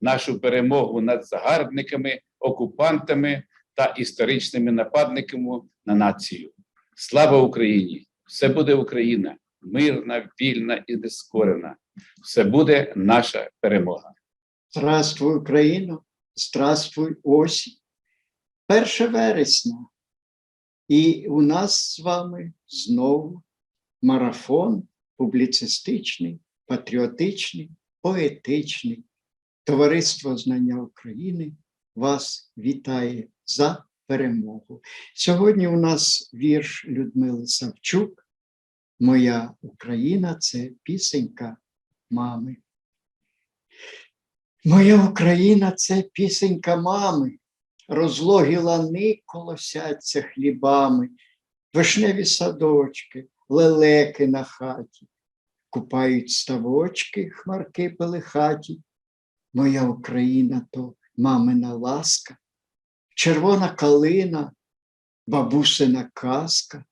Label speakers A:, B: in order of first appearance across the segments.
A: нашу перемогу над загарбниками, окупантами та історичними нападниками на націю. Слава Україні! Все буде Україна, мирна, вільна і нескорена. Все буде наша перемога.
B: Здравствуй, Україно! Здравствуй, осінь! 1 вересня. І у нас з вами знову марафон публіцистичний, патріотичний, поетичний. Товариство Знання України вас вітає за перемогу. Сьогодні у нас вірш Людмили Савчук. Моя Україна це пісенька мами. Моя Україна це пісенька мами, розлогі лани колосяться хлібами, вишневі садочки, лелеки на хаті, купають ставочки, хмарки пелихаті. Моя Україна то мамина ласка, червона калина, бабусина казка,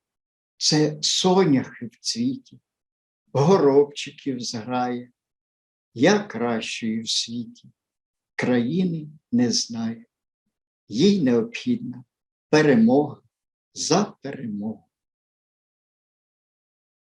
B: це соняхи в цвіті, горобчиків зграє. Я кращої в світі країни не знаю. Їй необхідна перемога за перемогу.